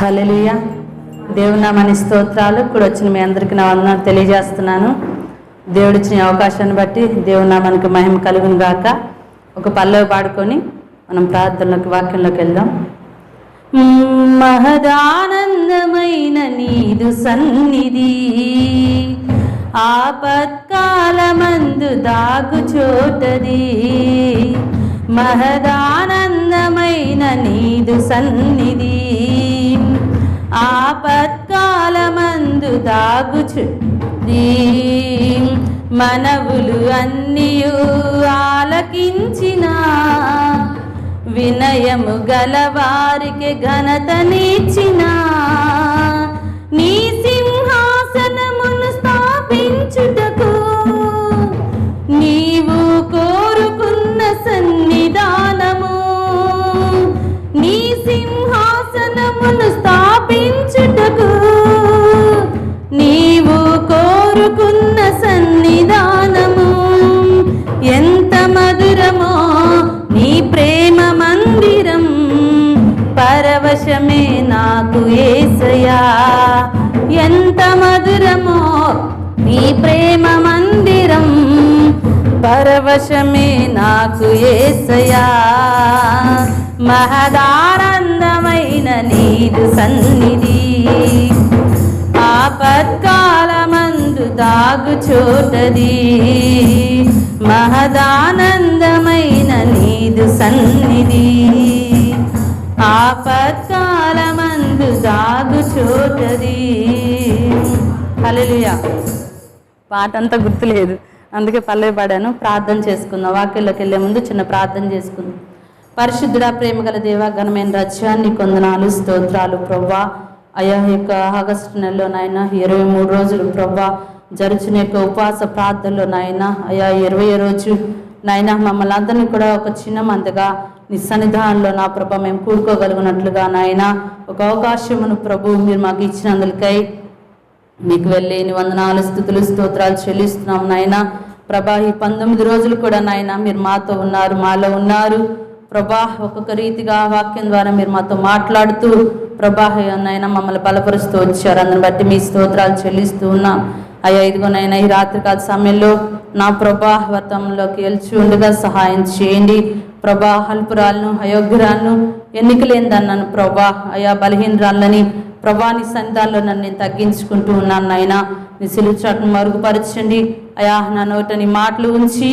హల్లెలూయా. దేవునామని స్తోత్రాలు. కూడా వచ్చిన మీ అందరికీ నా వందనాలు తెలియజేస్తున్నాను. దేవుడిచ్చిన అవకాశాన్ని బట్టి దేవునామానికి మహిమ కలుగును గాక. ఒక పల్లవి పాడుకొని మనం ప్రార్థనలోకి వాక్యంలోకి వెళ్దాం. మహదానందమైన నీదు సన్నిధి ఆపత్కాలమందు దాగు చోటది. మహదానందమైన నీదు సన్నిధి ఆపత్కాలమందు దాగుచు మనవులు అన్నియు ఆలకించిన. వినయము గలవారికి ఘనతనిచ్చిన నీ సింహాసనమును స్థాపించుటకు నీవు కోరుకున్న సన్నిధానము సింహాసనమును స్థాపించుటకు నీవు కోరుకున్న సన్నిధానము. ఎంత మధురమో నీ ప్రేమ మందిరం. పరవశమే నాకు ఏసయా ఎంత మధురమో నీ ప్రేమ మందిరం. పరవశమే నాకు ఏసయా మహదానందమైన నీదు సన్నిధి. ఆపత్కాలమందు తాగు చోటది. మహదానందమైన నీదు సన్నిధి. ఆపత్కాలమందు తాగు చోటది. అలలుయా పాట అంతా గుర్తులేదు. అందుకే పల్లవి పాడాను. ప్రార్థన చేసుకుందాం. వాక్యంలోకి వెళ్ళే ముందు చిన్న ప్రార్థన చేసుకుందాం. పరిశుద్ధుడ ప్రేమ గల దేవ ఘనమైన రజ్యాన్ని కొందనాలు స్తోత్రాలు ప్రవ్వా. అయా యొక్క ఆగస్టు నెలలో నాయన ఇరవై మూడు రోజులు ప్రవ్వా జరుచిన యొక్క ఉపవాస ప్రార్థనలో నాయన అయా ఇరవై రోజు నాయన మమ్మల్ని అందరినీ కూడా ఒక చిన్న మందగా నీ సన్నిధానంలో నా ప్రభ మేము కూడుకోగలిగినట్లుగా నాయన ఒక అవకాశమును ప్రభు మీరు మాకు ఇచ్చినందుకై మీకు వెళ్ళేని వందనాలు స్థుతులు స్తోత్రాలు చెల్లిస్తున్నాం నాయన. ప్రభా ఈ పంతొమ్మిది రోజులు కూడా నాయన మీరు మాతో ఉన్నారు మాలో ఉన్నారు. ప్రభా ఒక్కొక్క రీతిగా వాక్యం ద్వారా మీరు మాతో మాట్లాడుతూ ప్రభా నాయన మమ్మల్ని బలపరుస్తూ వచ్చారు. అందుని బట్టి మీ స్తోత్రాలు చెల్లిస్తూ ఉన్నాం. అయ్యా ఇదిగోనైనా ఈ రాత్రికాల సమయంలో నా ప్రభా వ్రతంలోకి వెళ్చి ఉండగా సహాయం చేయండి. ప్రభా హల్పురాలను అయోగ్యురాలను ఎన్నికలేందన్నాను ప్రభా. అయా బలహీనరాలని ప్రభాని సన్నిధాల్లో నన్ను నేను తగ్గించుకుంటూ ఉన్నాను నాయన. నీ సిలుచాటును మరుగుపరచండి. అయా నా నోట నీ మాటలు ఉంచి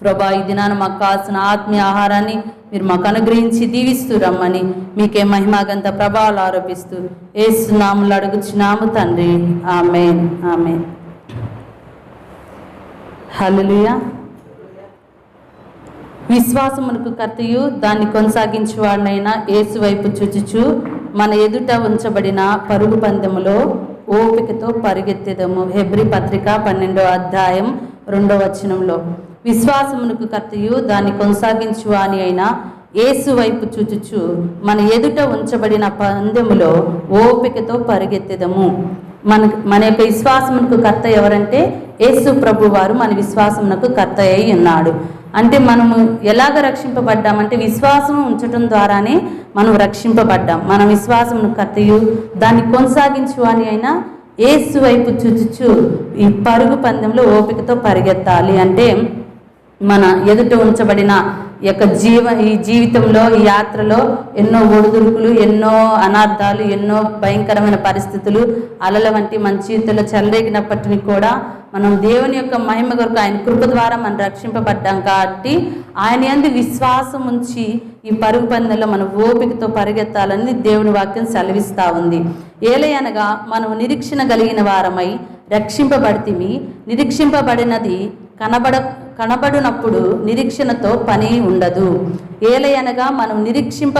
ప్రభా ఈ దినాన మాకు కావాల్సిన ఆత్మీయ ఆహారాన్ని మీరు మాకు అనుగ్రహించి దీవిస్తూ రమ్మని. మీకే మహిమాగంత ప్రభావాలు ఆరోపిస్తూ ఏసునాములు అడుగుచున్నాము తండ్రి. ఆమె ఆమె హలలుయా విశ్వాసమునకు కర్తయు దాన్ని కొనసాగించువాడినైనా ఏసు వైపు చూచుచు మన ఎదుట ఉంచబడిన పరుగు పందెములో ఓపికతో పరిగెత్తెదము. హెబ్రి పత్రిక పన్నెండో అధ్యాయం రెండో వచనంలో. విశ్వాసమునకు కర్తయు దాన్ని కొనసాగించు అని అయినా యేసు వైపు చూచుచు మన ఎదుట ఉంచబడిన పందెములో ఓపికతో పరిగెత్తెదము. మన మన యొక్క విశ్వాసమునకు కర్త ఎవరంటే యేసు ప్రభు వారు మన విశ్వాసమునకు కర్త అయి ఉన్నాడు. అంటే మనము ఎలాగ రక్షింపబడ్డామంటే విశ్వాసం ఉంచటం ద్వారానే మనం రక్షింపబడ్డాం. మన విశ్వాసమును కర్తయు దాన్ని కొనసాగించు అని అయినా ఏసు వైపు చూచుచు ఈ పరుగు పందెంలో ఓపికతో పరిగెత్తాలి. అంటే మన ఎదుట ఉంచబడిన యొక్క జీవ ఈ జీవితంలో ఈ యాత్రలో ఎన్నో ఒడిదుడుకులు ఎన్నో అనార్థాలు ఎన్నో భయంకరమైన పరిస్థితులు అలల వంటి మన జీవితంలో చెలరేగినప్పటికీ కూడా మనం దేవుని యొక్క మహిమ కొరకు ఆయన కృప ద్వారా మనం రక్షింపబడ్డాం కాబట్టి ఆయన ఎందు విశ్వాసం ఉంచి ఈ పరుగు పందెంలో మన ఓపికతో పరిగెత్తాలని దేవుని వాక్యం సెలవిస్తూ ఉంది. ఏలయనగా మనం నిరీక్షణ కలిగిన వారమై రక్షింపబడితిమి. నిరీక్షింపబడినది కనబడ కనబడినప్పుడు నిరీక్షణతో పని ఉండదు. ఏలయనగా మనం నిరీక్షింప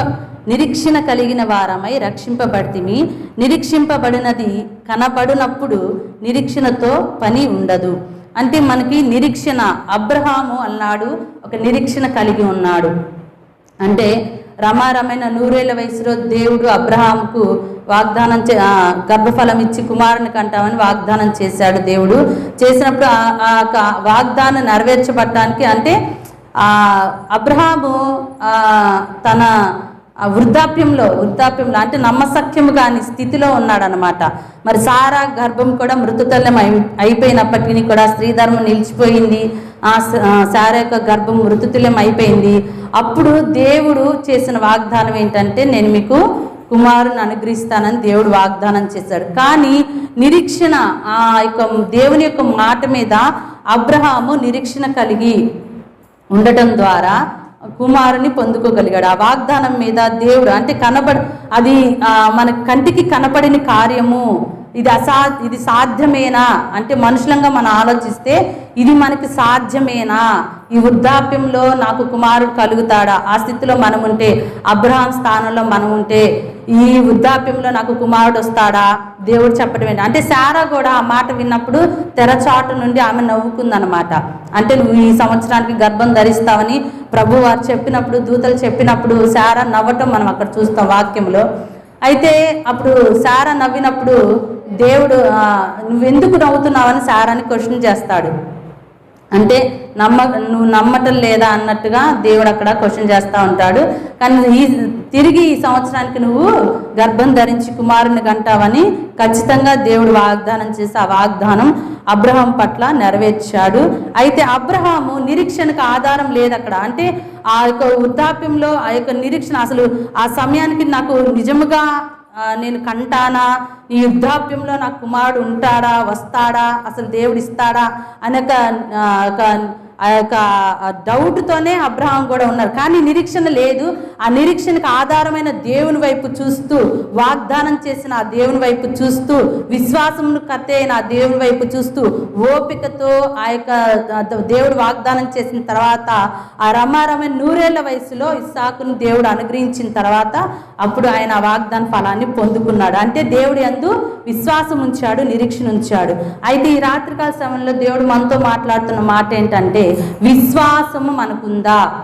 నిరీక్షణ కలిగిన వారమై రక్షింపబడితిమి. నిరీక్షింపబడినది కనబడినప్పుడు నిరీక్షణతో పని ఉండదు. అంటే మనకి నిరీక్షణ అబ్రహాము అన్నాడు ఒక నిరీక్షణ కలిగి ఉన్నాడు. అంటే రమారమైన నూరేళ్ళ వయసులో దేవుడు అబ్రహాంకు వాగ్దానం చే గర్భఫలం ఇచ్చి కుమారుని కంటామని వాగ్దానం చేశాడు దేవుడు. చేసినప్పుడు ఆ- ఆ వాగ్దానం నెరవేర్చబడటానికి అంటే అబ్రహాము తన ఆ వృద్ధాప్యంలో వృద్ధాప్యంలో అంటే నమ్మసక్యము కాని స్థితిలో ఉన్నాడనమాట మరి సారా గర్భం కూడా మృతుతల్యం అయి అయిపోయినప్పటికీ కూడా స్త్రీధర్మం నిలిచిపోయింది. ఆ ఆ సారా యొక్క గర్భం మృతుతుల్యం అయిపోయింది. అప్పుడు దేవుడు చేసిన వాగ్దానం ఏంటంటే నేను మీకు కుమారుని అనుగ్రహిస్తానని దేవుడు వాగ్దానం చేశాడు. కానీ నిరీక్షణ ఆ యొక్క దేవుని యొక్క మాట మీద అబ్రహాము నిరీక్షణ కలిగి ఉండటం ద్వారా కుమారుని పొందుకోగలిగాడు. ఆ వాగ్దానం మీద దేవుడు అంటే కనబడ అది మన కంటికి కనపడిన కార్యము. ఇది అసా ఇది సాధ్యమేనా? అంటే మనుషులంగా మనం ఆలోచిస్తే ఇది మనకి సాధ్యమేనా? ఈ వృద్ధాప్యంలో నాకు కుమారుడు కలుగుతాడా? ఆ స్థితిలో మనం ఉంటే అబ్రహాం స్థానంలో మనం ఉంటే ఈ వృద్ధాప్యంలో నాకు కుమారుడు వస్తాడా? దేవుడు చెప్పడం ఏంటి? అంటే శారా కూడా ఆ మాట విన్నప్పుడు తెరచాటు నుండి ఆమె నవ్వుకుందనమాట అంటే నువ్వు ఈ సంవత్సరానికి గర్భం ధరిస్తావని ప్రభు వారు చెప్పినప్పుడు దూతలు చెప్పినప్పుడు శారా నవ్వటం మనం అక్కడ చూస్తాం వాక్యంలో. అయితే అప్పుడు శారా నవ్వినప్పుడు దేవుడు నువ్వెందుకు నవ్వుతున్నావని శారాని క్వశ్చన్ చేస్తాడు. అంటే నమ్మ నువ్వు నమ్మటం లేదా అన్నట్టుగా దేవుడు అక్కడ క్వశ్చన్ చేస్తూ ఉంటాడు. కానీ ఈ తిరిగి ఈ సంవత్సరానికి నువ్వు గర్భం ధరించి కుమారుని కంటావని ఖచ్చితంగా దేవుడు వాగ్దానం చేసి ఆ వాగ్దానం అబ్రహాం పట్ల నెరవేర్చాడు. అయితే అబ్రహాము నిరీక్షణకు ఆధారం లేదు అక్కడ. అంటే ఆ యొక్క వృద్ధాప్యంలో ఆ యొక్క నిరీక్షణ అసలు ఆ సమయానికి నాకు నిజముగా నేను కంటానా? ఈ యుద్ధాప్యంలో నా కుమారుడు ఉంటాడా? వస్తాడా? అసలు దేవుడు ఇస్తాడా? అనే ఒక, ఆ, యొక్క డౌట్తోనే అబ్రహాం కూడా ఉన్నారు. కానీ నిరీక్షణ లేదు. ఆ నిరీక్షణకు ఆధారమైన దేవుని వైపు చూస్తూ వాగ్దానం చేసిన ఆ దేవుని వైపు చూస్తూ విశ్వాసమును కత్తి అయిన ఆ దేవుని వైపు చూస్తూ ఓపికతో ఆ యొక్క దేవుడు వాగ్దానం చేసిన తర్వాత ఆ రమారమైన నూరేళ్ళ వయసులో ఇస్సాకును దేవుడు అనుగ్రహించిన తర్వాత అప్పుడు ఆయన ఆ వాగ్దాన ఫలాన్ని పొందుకున్నాడు. అంటే దేవుడు ఎందు విశ్వాసం ఉంచాడు నిరీక్షణ ఉంచాడు అయితే ఈ రాత్రికాల సమయంలో దేవుడు మనతో మాట్లాడుతున్న మాట ఏంటంటే విశ్వాసము మనకుందా?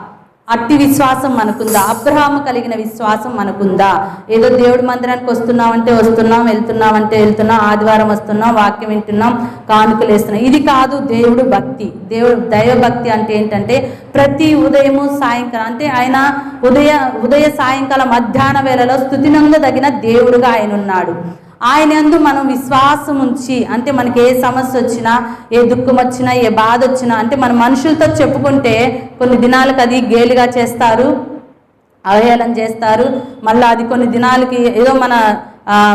అట్టి విశ్వాసం మనకుందా? అబ్రహాము కలిగిన విశ్వాసం మనకుందా? ఏదో దేవుడి మందిరానికి వస్తున్నామంటే వస్తున్నాం వెళ్తున్నామంటే వెళ్తున్నాం ఆదివారం వస్తున్నాం వాక్యం వింటున్నాం కానుకలు వేస్తున్నాం. ఇది కాదు దేవుడు భక్తి. దేవుడు దైవభక్తి అంటే ఏంటంటే ప్రతి ఉదయము సాయంకాలం. అంటే ఆయన ఉదయ ఉదయ సాయంకాలం మధ్యాహ్న వేళలో స్థుతినందదగిన దేవుడుగా ఆయన ఉన్నాడు. ఆయన ఎందు మనం విశ్వాసం ఉంచి అంటే మనకి ఏ సమస్య వచ్చినా ఏ దుఃఖం వచ్చినా ఏ బాధ వచ్చినా అంటే మన మనుషులతో చెప్పుకుంటే కొన్ని దినాలకు అది గేలిగా చేస్తారు అవహేళన చేస్తారు. మళ్ళీ అది కొన్ని దినాలకి ఏదో మన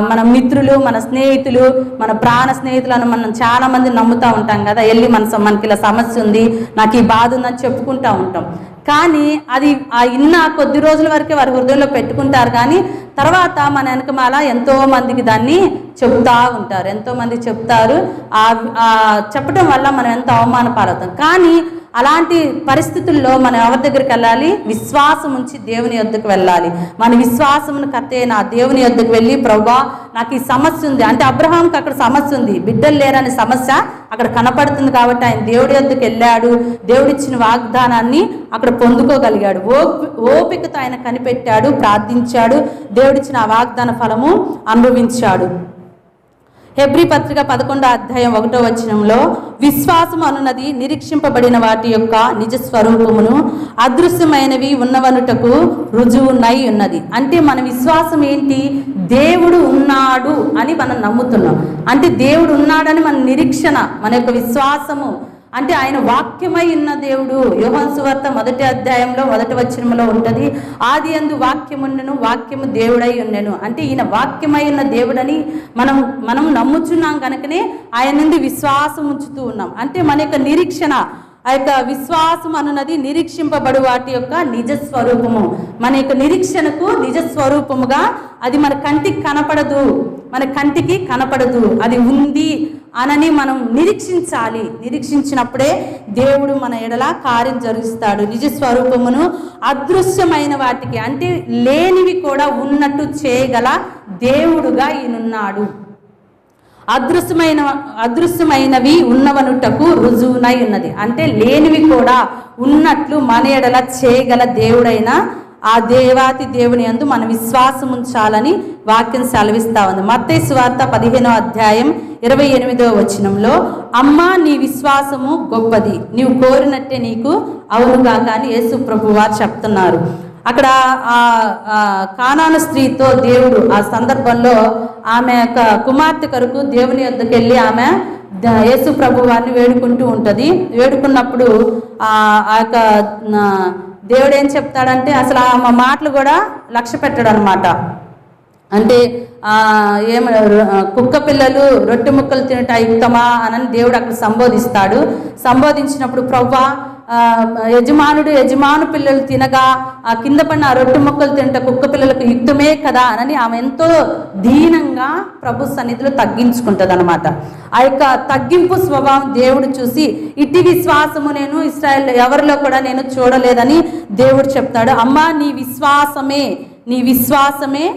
మన మిత్రులు మన స్నేహితులు మన ప్రాణ స్నేహితులను మనం చాలా మంది నమ్ముతూ ఉంటాం కదా. వెళ్ళి మన మనకి ఇలా సమస్య ఉంది నాకు ఈ బాధ ఉందని చెప్పుకుంటూ ఉంటాం. కానీ అది ఆ ఇన్న కొద్ది రోజుల వరకే వారి హృదయంలో పెట్టుకుంటారు. కానీ తర్వాత మన వెనకమాల ఎంతో మందికి దాన్ని చెప్తా ఉంటారు. ఎంతో మంది చెప్తారు. ఆ చెప్పడం వల్ల మనం ఎంతో అవమాన పాలవుతాం కానీ అలాంటి పరిస్థితుల్లో మనం ఎవరి దగ్గరికి వెళ్ళాలి? విశ్వాసం ఉంచి దేవుని యొద్దకు వెళ్ళాలి. మన విశ్వాసమును కత్తే నా దేవుని యొద్దకు వెళ్ళి ప్రభా నాకు ఈ సమస్య ఉంది. అంటే అబ్రహాంకి అక్కడ సమస్య ఉంది. బిడ్డలు లేరనే సమస్య అక్కడ కనపడుతుంది కాబట్టి ఆయన దేవుడి యొద్దకు వెళ్ళాడు. దేవుడిచ్చిన వాగ్దానాన్ని అక్కడ పొందుకోగలిగాడు. ఓపి ఓపికతో ఆయన కనిపెట్టాడు ప్రార్థించాడు. దేవుడిచ్చిన వాగ్దాన ఫలము అనుభవించాడు. హెబ్రి పత్రిక పదకొండో అధ్యాయం ఒకటో వచనంలో విశ్వాసం అనున్నది నిరీక్షింపబడిన వాటి యొక్క నిజ స్వరూపమును అదృశ్యమైనవి ఉన్నవనుటకు రుజువునై ఉన్నది. అంటే మన విశ్వాసం ఏంటి? దేవుడు ఉన్నాడు అని మనం నమ్ముతున్నాం. అంటే దేవుడు ఉన్నాడని మన నిరీక్షణ మన యొక్క విశ్వాసము అంటే ఆయన వాక్యమై ఉన్న దేవుడు. యోహాన్ సువార్త మొదటి అధ్యాయంలో మొదటి వచనంలో ఉంటుంది ఆది అందు వాక్యముండను వాక్యము దేవుడై ఉండెను అంటే ఈయన వాక్యమై ఉన్న దేవుడని మనం మనం నమ్ముచున్నాం కనుకనే ఆయన నుండి విశ్వాసం ఉంచుతూ ఉన్నాం. అంటే మన యొక్క నిరీక్షణ ఆ యొక్క విశ్వాసం అన్నది నిరీక్షింపబడు వాటి యొక్క నిజ స్వరూపము మన యొక్క నిరీక్షణకు నిజ స్వరూపముగా అది మన కంటికి కనపడదు. మన కంటికి కనపడదు. అది ఉంది అనని మనం నిరీక్షించాలి. నిరీక్షించినప్పుడే దేవుడు మన ఎడల కార్యం జరుగుతాడు నిజ స్వరూపమును అదృశ్యమైన వాటికి అంటే లేనివి కూడా ఉన్నట్టు చేయగల దేవుడుగా ఈయనున్నాడు. అదృశ్యమైన అదృశ్యమైనవి ఉన్నవనుటకు రుజువునై ఉన్నది. అంటే లేనివి కూడా ఉన్నట్లు మన ఎడల చేయగల దేవుడైన ఆ దేవాతి దేవుని యందు మన విశ్వాసం ఉంచాలని వాక్యం సెలవిస్తా ఉంది. మత్తే సువార్త పదిహేనో అధ్యాయం ఇరవై ఎనిమిదో వచనంలో అమ్మా నీ విశ్వాసము గొప్పది. నీవు కోరినట్టే నీకు అవునుగా కానీ యేసు ప్రభు వారు చెప్తున్నారు. అక్కడ ఆ కానాను స్త్రీతో దేవుడు ఆ సందర్భంలో ఆమె యొక్క కుమార్తె కొరకు దేవుని యొద్దకు వెళ్ళి ఆమె యేసు ప్రభు వారిని వేడుకుంటూ ఉంటుంది. వేడుకున్నప్పుడు ఆ ఆ యొక్క దేవుడు ఏం చెప్తాడంటే అసలు ఆమె మాటలు కూడా లక్ష్య పెట్టాడు అనమాట అంటే ఏమ కుక్క పిల్లలు రొట్టె ముక్కలు తినట యుక్తమా అని దేవుడు అక్కడ సంబోధిస్తాడు. సంబోధించినప్పుడు ప్రవ్వా యజమానుడు యజమాను పిల్లలు తినగా ఆ కింద పడిన ఆ రొట్టె మొక్కలు తింట కుక్క పిల్లలకు యుక్తమే కదా అని ఆమె ఎంతో దీనంగా ప్రభు సన్నిధిలో తగ్గించుకుంటుంది అనమాట ఆ యొక్క తగ్గింపు స్వభావం దేవుడు చూసి ఇట్టి విశ్వాసము నేను ఇస్రాయల్ ఎవరిలో కూడా నేను చూడలేదని దేవుడు చెప్తాడు. అమ్మా నీ విశ్వాసమే నీ విశ్వాసమే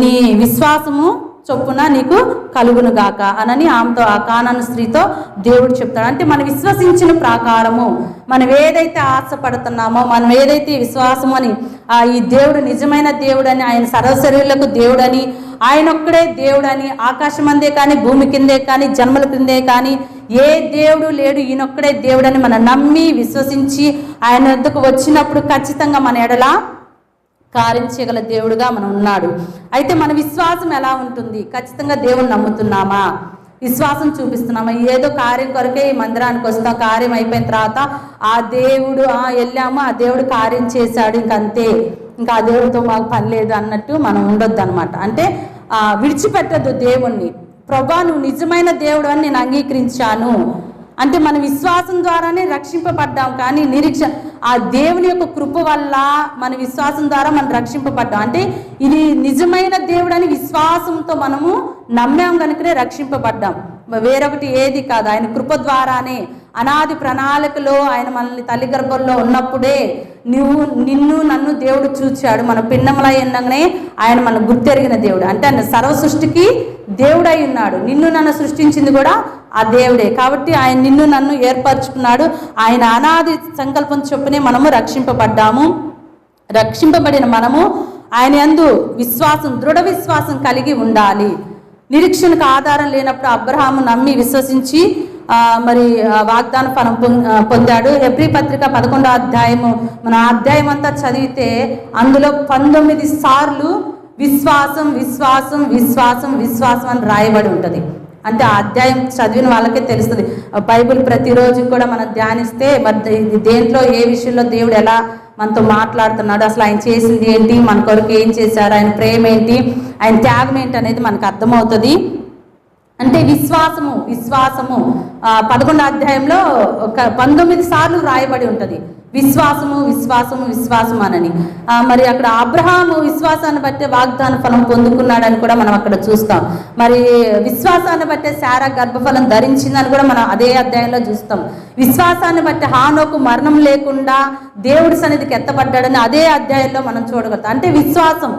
నీ విశ్వాసము చొప్పున నీకు కలుగును గాక అనని ఆమెతో ఆ కానాను స్త్రీతో దేవుడు చెప్తాడు. అంటే మనం విశ్వసించిన ప్రాకారము. మనం ఏదైతే ఆశపడుతున్నామో మనం ఏదైతే విశ్వాసం అని ఆ ఈ దేవుడు నిజమైన దేవుడని ఆయన సర్వశరీరులకు దేవుడని ఆయన ఒక్కడే దేవుడని ఆకాశం అందే కానీ భూమి కిందే కానీ జన్మల కిందే కానీ ఏ దేవుడు లేడు ఈయనొక్కడే దేవుడని మనం నమ్మి విశ్వసించి ఆయన వద్దకు వచ్చినప్పుడు ఖచ్చితంగా మన ఎడల కార్యం చేయగల దేవుడుగా మనం ఉన్నాడు. అయితే మన విశ్వాసం ఎలా ఉంటుంది? ఖచ్చితంగా దేవుని నమ్ముతున్నామా? విశ్వాసం చూపిస్తున్నామా? ఏదో కార్యం కొరకే ఈ మందిరానికి వస్తాం కార్యం అయిపోయిన తర్వాత ఆ దేవుడు ఆ వెళ్ళాము ఆ దేవుడు కార్యం చేశాడు ఇంకంతే ఇంకా ఆ దేవుడితో మాకు పని లేదు అన్నట్టు మనం ఉండొద్దు అనమాట అంటే విడిచిపెట్టద్దు దేవుణ్ణి. ప్రభా నువ్వు నిజమైన దేవుడు అని నేను అంగీకరించాను. అంటే మన విశ్వాసం ద్వారానే రక్షింపబడ్డాం కానీ నిరీక్ష ఆ దేవుని యొక్క కృప వల్ల మన విశ్వాసం ద్వారా మనం రక్షింపబడ్డాం. అంటే ఇది నిజమైన దేవుడని విశ్వాసంతో మనము నమ్మాం కనుకనే రక్షింపబడ్డాం. వేరొకటి ఏది కాదు ఆయన కృప ద్వారానే. అనాది ప్రణాళికలో ఆయన మనల్ని తల్లి గర్భంలో ఉన్నప్పుడే నువ్వు నిన్ను నన్ను దేవుడు చూచాడు. మన పిండములై ఉండగానే ఆయన మన గుర్తెరిగిన దేవుడు. అంటే ఆయన సర్వ సృష్టికి దేవుడై ఉన్నాడు. నిన్ను నన్ను సృష్టించింది కూడా ఆ దేవుడే. కాబట్టి ఆయన నిన్ను నన్ను ఏర్పరచుకున్నాడు. ఆయన అనాది సంకల్పం చొప్పునే మనము రక్షింపబడ్డాము. రక్షింపబడిన మనము ఆయన ఎందు విశ్వాసం దృఢ విశ్వాసం కలిగి ఉండాలి. నిరీక్షణకు ఆధారం లేనప్పుడు అబ్రహాము నమ్మి విశ్వసించి మరి వాగ్దాన ఫలం పొందాడు. ఎబ్రి పత్రిక పదకొండో అధ్యాయము మన అధ్యాయం అంతా చదివితే అందులో పంతొమ్మిది సార్లు విశ్వాసం విశ్వాసం విశ్వాసం విశ్వాసం అని రాయబడి ఉంటుంది. అంటే ఆ అధ్యాయం చదివిన వాళ్ళకే తెలుస్తుంది. బైబిల్ ప్రతిరోజు కూడా మనం ధ్యానిస్తే మరి దేంట్లో ఏ విషయంలో దేవుడు ఎలా మనతో మాట్లాడుతున్నాడు అసలు ఆయన చేసింది ఏంటి మన కొరకు ఏం చేశారు ఆయన ప్రేమ ఏంటి ఆయన త్యాగం ఏంటి అనేది మనకు అర్థమవుతుంది. అంటే విశ్వాసము విశ్వాసము. పదకొండో అధ్యాయంలో ఒక పంతొమ్మిది సార్లు రాయబడి ఉంటుంది. విశ్వాసము విశ్వాసము విశ్వాసము అనని. మరి అక్కడ అబ్రహాము విశ్వాసాన్ని బట్టే వాగ్దాన ఫలం పొందుకున్నాడని కూడా మనం అక్కడ చూస్తాం. మరి విశ్వాసాన్ని బట్టే శారా గర్భఫలం ధరించిందని కూడా మనం అదే అధ్యాయంలో చూస్తాం. విశ్వాసాన్ని బట్టి హానోకు మరణం లేకుండా దేవుడి సన్నిధికి ఎత్తబడ్డాడని అదే అధ్యాయంలో మనం చూడగలుగుతాం. అంటే విశ్వాసం.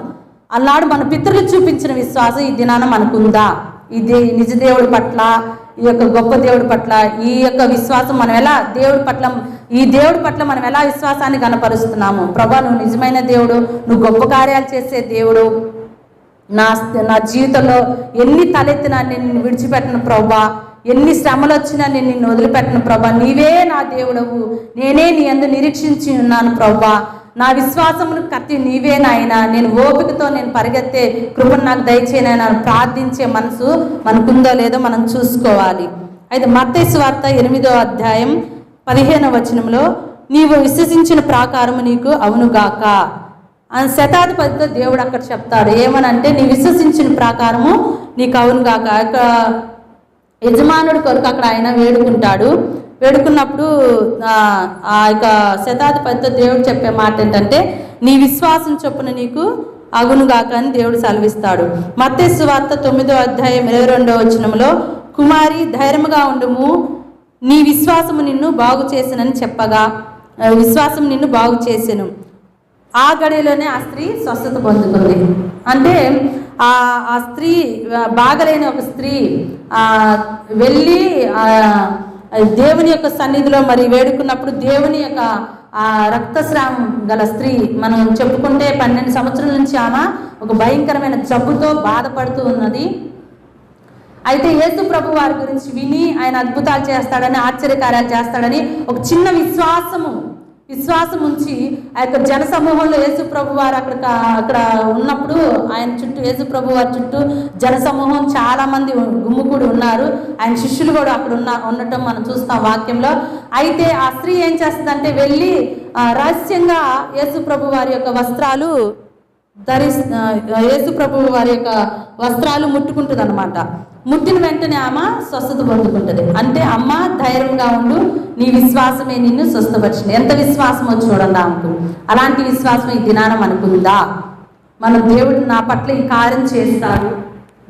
అన్నాడు మన పితరులు చూపించిన విశ్వాసం ఈ దినాన మనకుందా? ఇది నిజ దేవుడి పట్ల ఈ యొక్క గొప్ప దేవుడి పట్ల ఈ యొక్క విశ్వాసం మనం ఎలా దేవుడి పట్ల ఈ దేవుడి పట్ల మనం ఎలా విశ్వాసాన్ని కనపరుస్తున్నాము ప్రభా నువ్వు నిజమైన దేవుడు నువ్వు గొప్ప కార్యాలు చేసే దేవుడు. నా నా జీవితంలో ఎన్ని తలెత్తినా నేను నిన్ను విడిచిపెట్టను ప్రభా. ఎన్ని శ్రమలు వచ్చినా నేను నిన్ను వదిలిపెట్టను ప్రభా. నీవే నా దేవుడవు. నేనే నీ అందు నిరీక్షించి ఉన్నాను ప్రభా. నా విశ్వాసమును కత్తి నీవే నాయన. నేను ఓపికతో నేను పరిగెత్తే కృపను నాకు దయచేయనైనా ప్రార్థించే మనసు మనకుందో లేదో మనం చూసుకోవాలి. అయితే మత్తయి వార్త ఎనిమిదో అధ్యాయం పదిహేనవ వచనంలో నీవు విశ్వసించిన ప్రాకారము నీకు అవునుగాక అని శతాధిపతితో దేవుడు అక్కడ చెప్తాడు. ఏమనంటే నీ విశ్వసించిన ప్రాకారము నీకు అవును కాక యజమానుడి కొరకు అక్కడ ఆయన వేడుకుంటాడు. వేడుకున్నప్పుడు ఆ, యొక్క శతాధిపతితో దేవుడు చెప్పే మాట ఏంటంటే నీ విశ్వాసం చొప్పున నీకు అగునుగాక అని దేవుడు సెలవిస్తాడు. మత్స్సు వార్త తొమ్మిదో అధ్యాయం ఇరవై రెండో వచనంలో కుమారి ధైర్యముగా ఉండుము. నీ విశ్వాసము నిన్ను బాగు చేసినని చెప్పగా విశ్వాసం నిన్ను బాగు చేసాను. ఆ గడిలోనే ఆ స్త్రీ స్వస్థత పొందుతుంది అంటే ఆ ఆ స్త్రీ బాగలేని ఒక స్త్రీ వెళ్ళి దేవుని యొక్క సన్నిధిలో మరి వేడుకున్నప్పుడు దేవుని యొక్క ఆ రక్తస్రావం గల స్త్రీ మనం చెప్పుకుంటే పన్నెండు సంవత్సరాల నుంచి ఆమె ఒక భయంకరమైన జబ్బుతో బాధపడుతూ ఉన్నది. అయితే యేసు ప్రభు వారి గురించి విని ఆయన అద్భుతాలు చేస్తాడని ఆశ్చర్యకార్యాలు చేస్తాడని ఒక చిన్న విశ్వాసము విశ్వాసం ఉంచి ఆ యొక్క జన సమూహంలో యేసు ప్రభు వారు అక్కడ అక్కడ ఉన్నప్పుడు ఆయన చుట్టూ యేసు ప్రభు వారి చుట్టూ జన సమూహం చాలా మంది ఉన్నారు. ఆయన శిష్యులు కూడా అక్కడ ఉన్న ఉండటం మనం చూస్తాం వాక్యంలో. అయితే ఆ స్త్రీ ఏం చేస్తుందంటే వెళ్ళి రహస్యంగా యేసు ప్రభు వారి యొక్క వస్త్రాలు ధరి యేసు ప్రభు వారి యొక్క వస్త్రాలు ముట్టుకుంటుంది అనమాట ముట్టిన వెంటనే ఆమె స్వస్థత పొందుకుంటుంది. అంటే అమ్మ ధైర్యంగా ఉండు నీ విశ్వాసమే నిన్ను స్వస్థపరిచింది. ఎంత విశ్వాసమో చూడండి ఆమెకు. అలాంటి విశ్వాసం ఈ దినాన మనకుందా? మనం దేవుడు నా పట్ల ఈ కార్యం చేస్తాడు.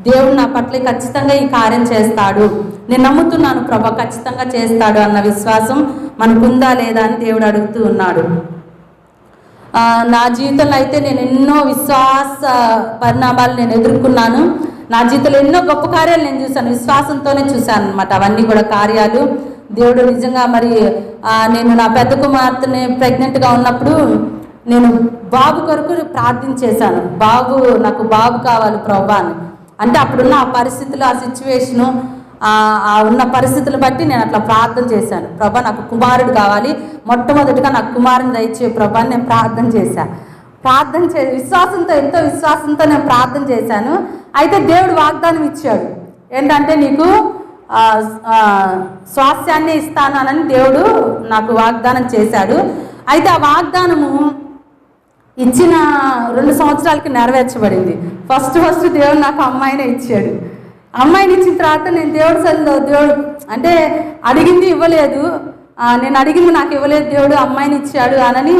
దేవుడు నా పట్ల ఖచ్చితంగా ఈ కార్యం చేస్తాడు. నేను నమ్ముతున్నాను ప్రభా ఖచ్చితంగా చేస్తాడు అన్న విశ్వాసం మనకుందా లేదా అని దేవుడు అడుగుతూ ఉన్నాడు. నా జీవితంలో అయితే నేను ఎన్నో విశ్వాస పరిణామాలు నేను ఎదుర్కొన్నాను. నా జీవితంలో ఎన్నో గొప్ప కార్యాలు నేను చూశాను. విశ్వాసంతోనే చూశాను అనమాట అవన్నీ కూడా కార్యాలు. దేవుడు నిజంగా మరి నేను నా పెద్ద కుమార్తెని ప్రెగ్నెంట్గా ఉన్నప్పుడు నేను బాబు కొరకు ప్రార్థించేశాను. బాబు నాకు బాబు కావాలి ప్రభా అని. అంటే అప్పుడున్న ఆ పరిస్థితులు ఆ సిచ్యువేషను ఉన్న పరిస్థితులు బట్టి నేను అట్లా ప్రార్థన చేశాను. ప్రభా నాకు కుమారుడు కావాలి. మొట్టమొదటిగా నాకు కుమారుని దయచే ప్రభా నేను ప్రార్థన చేశాను ప్రార్థన చే విశ్వాసంతో ఎంతో విశ్వాసంతో నేను ప్రార్థన చేశాను. అయితే దేవుడు వాగ్దానం ఇచ్చాడు. ఏంటంటే నీకు స్వాస్యాన్ని ఇస్తానని దేవుడు నాకు వాగ్దానం చేశాడు. అయితే ఆ వాగ్దానము ఇచ్చిన రెండు సంవత్సరాలకి నెరవేర్చబడింది. ఫస్ట్ ఫస్ట్ దేవుడు నాకు అమ్మాయినే ఇచ్చాడు. అమ్మాయిని ఇచ్చిన తర్వాత నేను దేవుడు సన్నిధిలో దేవుడు అంటే అడిగింది ఇవ్వలేదు. నేను అడిగింది నాకు ఇవ్వలేదు దేవుడు అమ్మాయిని ఇచ్చాడు అనని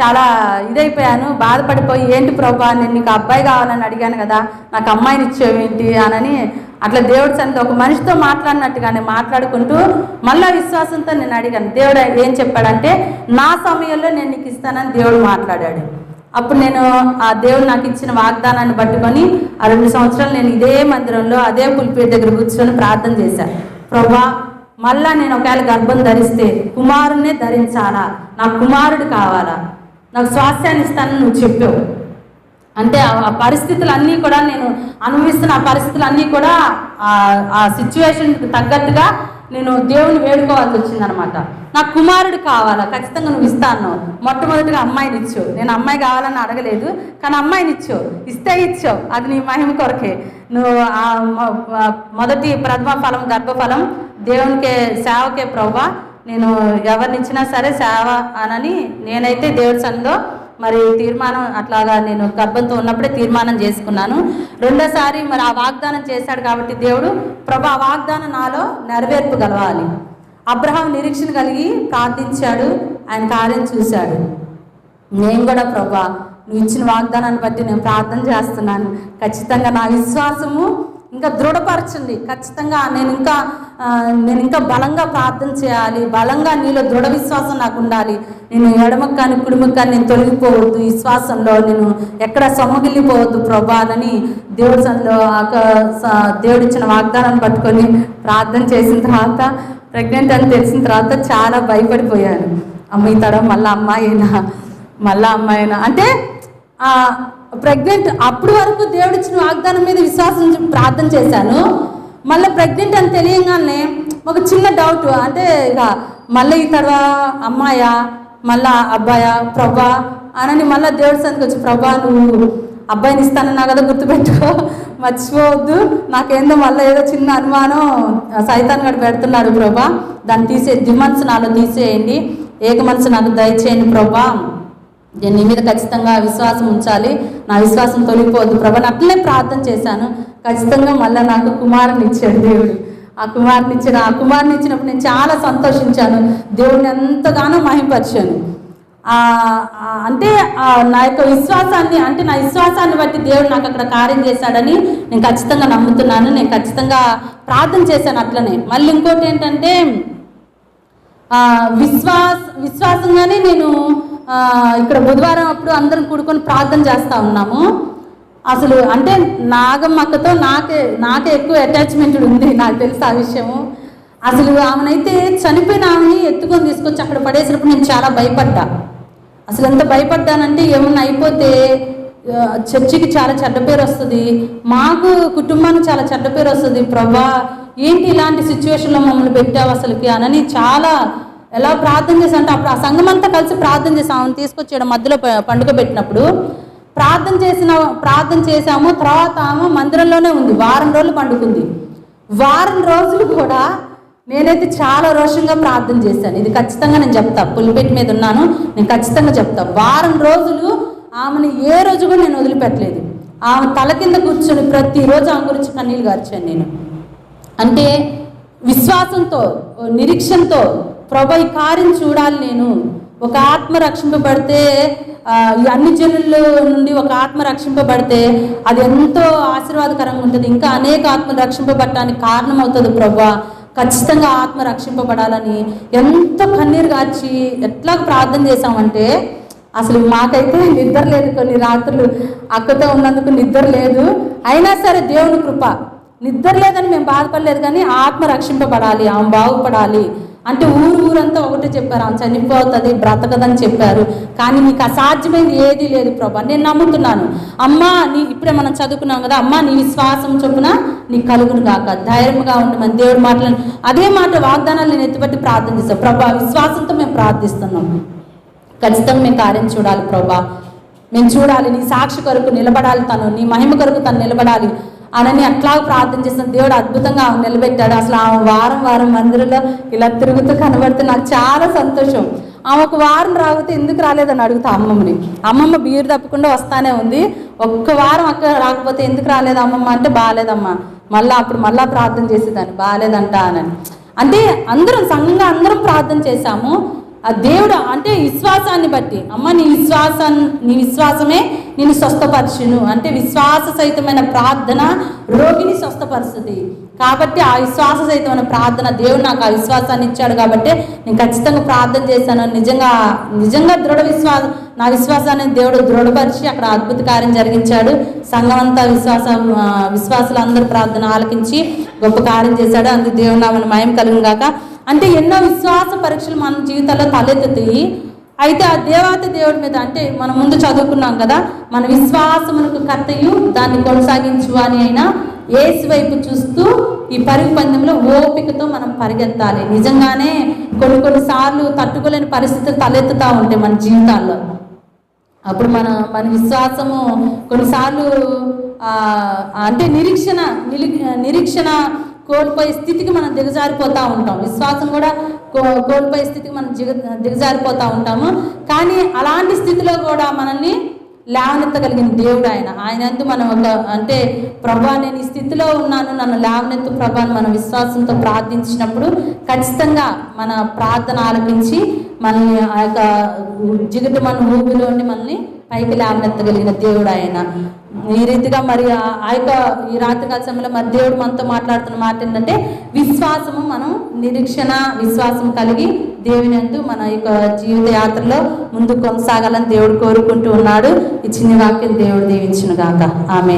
చాలా ఇదైపోయాను. బాధపడిపోయి ఏంటి ప్రభా నేను నీకు అబ్బాయి కావాలని అడిగాను కదా నాకు అమ్మాయిని ఇచ్చేవేంటి అనని అట్లా దేవుడు సన్నిధి ఒక మనిషితో మాట్లాడినట్టుగానే మాట్లాడుకుంటూ మళ్ళా విశ్వాసంతో నేను అడిగాను దేవుడు ఏం చెప్పాడంటే నా సమయంలో నేను నీకు ఇస్తానని దేవుడు మాట్లాడాడు. అప్పుడు నేను ఆ దేవుడు నాకు ఇచ్చిన వాగ్దానాన్ని పట్టుకొని ఆ రెండు సంవత్సరాలు నేను ఇదే మందిరంలో అదే పులిపేట దగ్గర కూర్చొని ప్రార్థన చేశాను ప్రభా మళ్ళా నేను ఒకవేళ గర్భం ధరిస్తే కుమారుణ్ణే ధరించాలా? నాకు కుమారుడు కావాలా? నాకు స్వాస్థ్యాన్ని ఇస్తానని నువ్వు చెప్పావు. అంటే ఆ- పరిస్థితులు పరిస్థితులన్నీ కూడా నేను అనుభవిస్తున్న ఆ పరిస్థితులన్నీ కూడా ఆ- ఆ సిచ్యువేషన్కి తగ్గట్టుగా నేను దేవుని వేడుకోవాల్సి వచ్చిందనమాట. నాకు కుమారుడు కావాలా? ఖచ్చితంగా నువ్వు ఇస్తాను. మొట్టమొదటిగా అమ్మాయిని ఇచ్చావు. నేను అమ్మాయి కావాలని అడగలేదు కానీ అమ్మాయిని ఇచ్చావు. ఇస్తే ఇచ్చావు. అది నీ మహిమ కొరకే. నువ్వు ఆ మొదటి ప్రథమ ఫలం గర్భఫలం దేవునికే సేవకే ప్రభా నేను ఎవరినిచ్చినా సరే సేవ అనని నేనైతే దేవుడి సన్నిలో మరి తీర్మానం అట్లాగా నేను గర్భంతో ఉన్నప్పుడే తీర్మానం చేసుకున్నాను. రెండోసారి మరి ఆ వాగ్దానం చేశాడు కాబట్టి దేవుడు ప్రభా ఆ వాగ్దానం నాలో నెరవేర్పు గలవాలి అబ్రహాం నిరీక్షణ కలిగి ప్రార్థించాడు ఆయన కార్యం చూశాడు. నేను కూడా ప్రభా నువ్వు ఇచ్చిన వాగ్దానాన్ని బట్టి నేను ప్రార్థన చేస్తున్నాను. ఖచ్చితంగా నా విశ్వాసము ఇంకా దృఢపరచండి. ఖచ్చితంగా నేను ఇంకా నేను ఇంకా బలంగా ప్రార్థన చేయాలి. బలంగా నీలో దృఢ విశ్వాసం నాకు ఉండాలి. నేను ఎడమకు కానీ కుడిమకు కానీ నేను తొలగిపోవద్దు విశ్వాసంలో నేను ఎక్కడ సొమ్మగిల్లిపోవద్దు ప్రభానని దేవుడి సన్నిలో ఆ దేవుడిచ్చిన వాగ్దానాన్ని పట్టుకొని ప్రార్థన చేసిన తర్వాత ప్రెగ్నెంట్ అని తెలిసిన తర్వాత చాలా భయపడిపోయాను. అమ్మ ఈ తరం మళ్ళీ అమ్మాయినా? మళ్ళా అమ్మాయినా? అంటే ప్రెగ్నెంట్ అప్పటి వరకు దేవుడు ఇచ్చిన వాగ్దానం మీద విశ్వాసం ప్రార్థన చేశాను. మళ్ళీ ప్రెగ్నెంట్ అని తెలియగానే ఒక చిన్న డౌట్ అంటే ఇక మళ్ళీ ఈ తర్వాత అమ్మాయా మళ్ళా అబ్బాయా ప్రభా అనని మళ్ళీ దేవుడి సందికి వచ్చి ప్రభా నువ్వు అబ్బాయిని ఇస్తానన్నా కదా గుర్తుపెట్టుకో మర్చిపోవద్దు. నాకేందో మళ్ళీ ఏదో చిన్న అనుమానం సైతాన్ గడు పెడుతున్నాడు ప్రభా. దాన్ని తీసే దిమనసు నాలో తీసేయండి ఏక మనసు నాకు దయచేయండి ప్రభా. నేను నీ మీద ఖచ్చితంగా విశ్వాసం ఉంచాలి. నా విశ్వాసం తొలగిపోవద్దు. ప్రభా అట్లనే ప్రార్థన చేశాను. ఖచ్చితంగా మళ్ళీ నాకు కుమారుని ఇచ్చాడు దేవుడు. ఆ కుమారుని ఇచ్చిన ఆ కుమారుని ఇచ్చినప్పుడు నేను చాలా సంతోషించాను. దేవుడిని ఎంతగానో మహింపరిచాను. అంటే నా యొక్క విశ్వాసాన్ని అంటే నా విశ్వాసాన్ని బట్టి దేవుడు నాకు అక్కడ కార్యం చేశాడని నేను ఖచ్చితంగా నమ్ముతున్నాను. నేను ఖచ్చితంగా ప్రార్థన చేశాను అట్లనే. మళ్ళీ ఇంకోటి ఏంటంటే విశ్వాస విశ్వాసంగానే నేను ఇక్కడ బుధవారం అప్పుడు అందరం కూడుకొని ప్రార్థన చేస్తూ ఉన్నాము. అసలు అంటే నాగమ్మక్కతో నాకే నాకే ఎక్కువ అటాచ్మెంట్ ఉంది నాకు తెలుసు ఆ విషయము. అసలు ఆమెనైతే చనిపోయిన ఆమెని ఎత్తుకొని తీసుకొచ్చి అక్కడ పడేసినప్పుడు నేను చాలా భయపడ్డా. అసలు ఎంత భయపడ్డానంటే ఏమన్నా అయిపోతే చర్చికి చాలా చెడ్డ పేరు వస్తుంది మాకు కుటుంబానికి చాలా చెడ్డ పేరు వస్తుంది ప్రభా ఏంటి ఇలాంటి సిచ్యువేషన్లో మమ్మల్ని పెట్టావు అసలుకి? అనని చాలా ఎలా ప్రార్థన చేశాను అంటే అప్పుడు ఆ సంఘం అంతా కలిసి ప్రార్థన చేసాం ఆమెను తీసుకొచ్చాడు మధ్యలో పండుగ పెట్టినప్పుడు ప్రార్థన చేసిన ప్రార్థన చేసాము తర్వాత ఆమె మందిరంలోనే ఉంది. వారం రోజులు పండుకుంది. వారం రోజులు కూడా నేనైతే చాలా రోషంగా ప్రార్థన చేశాను. ఇది ఖచ్చితంగా నేను చెప్తా. పులిపెట్టి మీద ఉన్నాను. నేను ఖచ్చితంగా చెప్తా. వారం రోజులు ఆమెను ఏ రోజు కూడా నేను వదిలిపెట్టలేదు. ఆమె తల కింద కూర్చొని ప్రతిరోజు ఆమె గురించి కన్నీళ్ళు గార్చాను నేను. అంటే విశ్వాసంతో నిరీక్షణతో ప్రభ ఈ కార్యం చూడాలి నేను. ఒక ఆత్మ రక్షింపబడితే ఈ అన్ని జనుల నుండి ఒక ఆత్మ రక్షింపబడితే అది ఎంతో ఆశీర్వాదకరంగా ఉంటుంది. ఇంకా అనేక ఆత్మ రక్షింపబడటానికి కారణం అవుతుంది ప్రభా. ఖచ్చితంగా ఆత్మ రక్షింపబడాలని ఎంతో కన్నీరు గార్చి ఎట్లా ప్రార్థన చేశామంటే అసలు మాకైతే నిద్ర లేదు కొన్ని రాత్రులు. అక్కతో ఉన్నందుకు నిద్ర లేదు. అయినా సరే దేవుని కృప. నిద్ర లేదని మేము బాధపడలేదు కానీ ఆత్మ రక్షింపబడాలి ఆమె బాగుపడాలి. అంటే ఊరు ఊరంతా ఒకటే చెప్పారు. ఆమె చనిపోతుంది బ్రతకదని చెప్పారు. కానీ నీకు అసాధ్యమైంది ఏదీ లేదు ప్రభా. నేను నమ్ముతున్నాను. అమ్మా నీ ఇప్పుడే మనం చదువుకున్నాం కదా. అమ్మా నీ విశ్వాసం చొప్పున నీ కలుగును కాక ధైర్యంగా ఉండమని దేవుడు మాటలను అదే మాట వాగ్దానాలు నేను ఎత్తుపట్టి ప్రార్థన ప్రభా విశ్వాసంతో మేము ప్రార్థిస్తున్నాం. ఖచ్చితంగా మేము కార్యం చూడాలి ప్రభా. మేము చూడాలి. నీ సాక్షి కొరకు నిలబడాలి తను. నీ మహిమ కొరకు తను నిలబడాలి. అనని అట్లా ప్రార్థన చేసిన దేవుడు అద్భుతంగా నిలబెట్టాడు. అసలు ఆమె వారం వారం మందిరంలో ఇలా తిరుగుతూ కనబడితే నాకు చాలా సంతోషం. ఆమె ఒక వారం రాకపోతే ఎందుకు రాలేదని అడుగుతా అమ్మమ్మని. అమ్మమ్మ బీరు తప్పకుండా వస్తానే ఉంది. ఒక్క వారం అక్క రాకపోతే ఎందుకు రాలేదు అమ్మమ్మ అంటే బాగాలేదమ్మా. మళ్ళీ అప్పుడు మళ్ళా ప్రార్థన చేసేదాన్ని. బాగాలేదంట అని అంటే అందరం సంఘంగా అందరం ప్రార్థన చేశాము. ఆ దేవుడు అంటే విశ్వాసాన్ని బట్టి అమ్మ నీ విశ్వాసం నీ విశ్వాసమే నేను స్వస్థపరచును. అంటే విశ్వాస సహితమైన ప్రార్థన రోగిని స్వస్థపరుస్తుంది. కాబట్టి ఆ విశ్వాస సహితమైన ప్రార్థన దేవుడు నాకు ఆ విశ్వాసాన్ని ఇచ్చాడు కాబట్టి నేను ఖచ్చితంగా ప్రార్థన చేశాను. నిజంగా నిజంగా దృఢ విశ్వాసం నా విశ్వాసాన్ని దేవుడు దృఢపరిచి అక్కడ అద్భుత కార్యం జరిగించాడు. సంఘం అంతా విశ్వాసం ఆ, అందరూ ప్రార్థన ఆలకించి గొప్ప కార్యం చేశాడు. అందుకు దేవుడు నామని మయం కలుగును అంటే ఎన్నో విశ్వాస పరీక్షలు మన జీవితాల్లో తలెత్తుతాయి. అయితే ఆ దేవాతి దేవుడి మీద అంటే మనం ముందు చదువుకున్నాం కదా మన విశ్వాసమునకు కర్తయు దాన్ని కొనసాగించు అని అయినా ఏసు వైపు చూస్తూ ఈ పరుగు పందెంలో ఓపికతో మనం పరిగెత్తాలి. నిజంగానే కొన్ని కొన్నిసార్లు తట్టుకోలేని పరిస్థితులు తలెత్తుతూ ఉంటాయి మన జీవితాల్లో. అప్పుడు మన మన విశ్వాసము కొన్నిసార్లు అంటే నిరీక్షణ నిలి- నిరీక్షణ కోల్పోయే స్థితికి మనం దిగజారిపోతూ ఉంటాం. విశ్వాసం కూడా కో కోల్పోయే స్థితికి మనం దిగ దిగజారిపోతూ ఉంటాము. కానీ అలాంటి స్థితిలో కూడా మనల్ని లేవనెత్తగలిగిన దేవుడు ఆయన. ఆయన ఎందు మనం ఒక అంటే ప్రభా నేను ఈ స్థితిలో ఉన్నాను. నన్ను లేవనెత్తు ప్రభాని మనం మన విశ్వాసంతో ప్రార్థించినప్పుడు ఖచ్చితంగా మన ప్రార్థన ఆలపించి మనల్ని ఆ యొక్క జిగటి మన ఊపిలోని మనల్ని పైకి లేవనెత్తగలిగిన దేవుడు ఆయన ఈ రీతిగా మరి ఆ- ఆ యొక్క ఈ రాత్రికాల సమయంలో మరి దేవుడు మనతో మాట్లాడుతున్న మాట ఏంటంటే విశ్వాసము మనం నిరీక్షణ విశ్వాసం కలిగి దేవుని అందు మన యొక్క జీవిత యాత్రలో ముందు కొనసాగాలని దేవుడు కోరుకుంటూ ఉన్నాడు. ఈ చిన్న వాక్యం దేవుడు దీవించును గాక ఆమె